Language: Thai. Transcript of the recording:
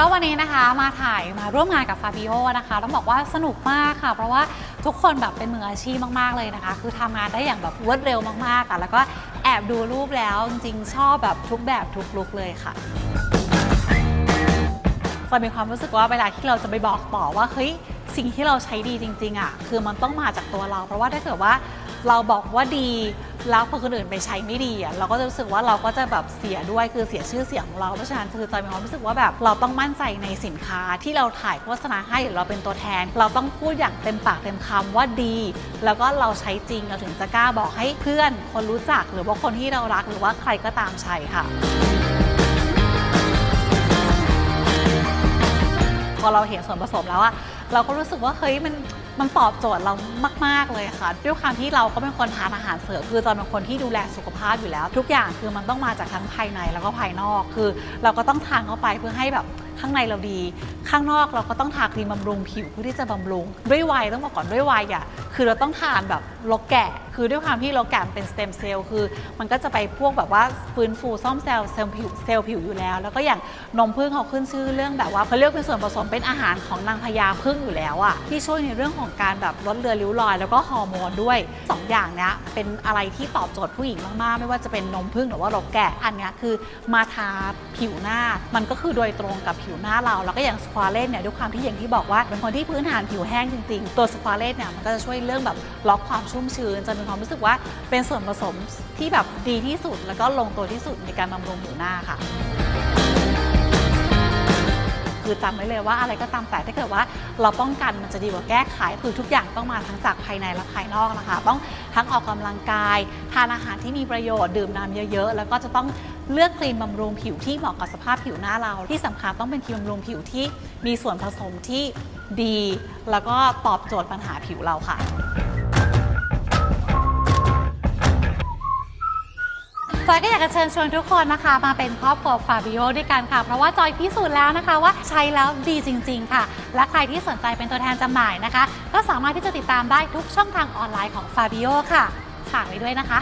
ก็วันนี้นะคะมาถ่ายมาร่วมงานกับฟาบิโอนะคะต้องบอกว่าสนุกมากค่ะ เพราะว่าทุกคนแบบเป็นมืออาชีพมาก ๆ เลยนะคะ คือทำงานได้อย่างแบบรวดเร็วมากๆอะแล้วก็แอบดูรูปแล้วจริงๆ ชอบแบบทุกแบบทุกลุกเลยค่ะ จะมีความรู้สึกว่าเวลาที่เราจะไปบอกต่อว่าเฮ้ยสิ่งที่เราใช้ดีจริงๆอะคือมันต้องมาจากตัวเรา เพราะว่าถ้าเกิดว่าเราบอกว่าดี แล้วพอคนอื่นไปใช้ไม่ดีอะเราก็จะรู้สึกว่าเราก็จะแบบเสียด้วยคือเสียชื่อเสียงของเราเพราะฉะนั้นคือจอยมีความรู้สึกว่าแบบเราต้องมั่นใจในสินค้าที่เราถ่ายโฆษณาให้หรือเราเป็นตัวแทน เราต้องพูดอย่างเต็มปากเต็มคำว่าดี แล้วก็เราใช้จริงเราถึงจะกล้าบอกให้เพื่อน คนรู้จักหรือว่าคนที่เรารักหรือว่าใครก็ตามใช้ค่ะ อเราเห็นส่วนผสมแล้วอะเราก็รู้สึกว่าเฮ้ยมันมันตอบโจทย์เรามาก ๆ เลยค่ะ ด้วยความที่เราก็เป็นคนทานอาหารเสริมคือจอนเป็นคนที่ดูแลสุขภาพอยู่แล้ว ทุกอย่างคือมันต้องมาจากทั้งภายในแล้วก็ภายนอกคือ เราก็ต้องทานเข้าไปเพื่อให้แบบข้างในเราดี ข้างนอกเราก็ต้องทาครีมบำรุงผิวเพื่อที่จะบำรุง ด้วยวัยต้องบอกก่อนด้วยวัยอะ คือเราต้องทานแบบโลแกะ คือด้วยความที่โลแกะมันเป็นสเต็มเซลล์คือ มันก็จะไปพวกแบบว่าฟื้นฟูซ่อมเซลล์เซลล์ผิวเซลล์ผิวอยู่แล้ว แล้วก็อย่างนมผึ้งเขาขึ้นชื่อเรื่องแบบว่าเขาเรียกเป็นส่วนผสมเป็นอาหารของนางพญาผึ้งอยู่แล้วอะที่ช่วยในเรื่องของการแบบลดเลือนริ้วรอย แล้วก็ฮอร์โมนด้วยสองอย่างเนี้ยเป็นอะไรที่ตอบโจทย์ผู้หญิงมากๆ ไม่ว่าจะเป็นนมผึ้งหรือว่าโลแกะอันเนี้ยคือมาทาผิวหน้า มันก็คือโดยตรงกับผิวหน้าเรา แล้วก็อย่างสควอเลตเนี่ยด้วยความที่อย่างที่บอกว่าเป็นคนที่พื้นฐานผิวแห้งจริงๆ ตัวสควอเลตเนี่ยมันก็จะช่วยเรื่องแบบล็อกความชุ่มชื้นจะมีความรู้สึกว่าเป็นส่วนผสมที่แบบดีที่สุด แล้วก็ลงตัวที่สุดในการบำรุงผิวหน้าค่ะ คือจำไว้เลยว่าอะไรก็ตามแต่ถ้าเกิดว่าเราป้องกันมันจะดีกว่าแก้ไข คือทุกอย่างต้องมาทั้งจากภายในและภายนอกนะคะ ต้องทั้งออกกำลังกาย ทานอาหารที่มีประโยชน์ดื่มน้ำเยอะ ๆ แล้วก็จะต้องเลือกครีมบำรุงผิวที่เหมาะกับสภาพผิวหน้าเรา ที่สำคัญต้องเป็นครีมบำรุงผิวที่มีส่วนผสมที่ดี แล้วก็ตอบโจทย์ปัญหาผิวเราค่ะ จอยก็อยากจะเชิญชวนทุกคนนะคะ มาเป็นครอบครัวฟาบิโอด้วยกันค่ะ เพราะว่าจอยพิสูจน์แล้วนะคะว่าใช้แล้วดีจริง ๆ ค่ะ และใครที่สนใจเป็นตัวแทนจำหน่ายนะคะ ก็สามารถที่จะติดตามได้ทุกช่องทางออนไลน์ของฟาบิโอค่ะฝากไว้ด้วยนะคะ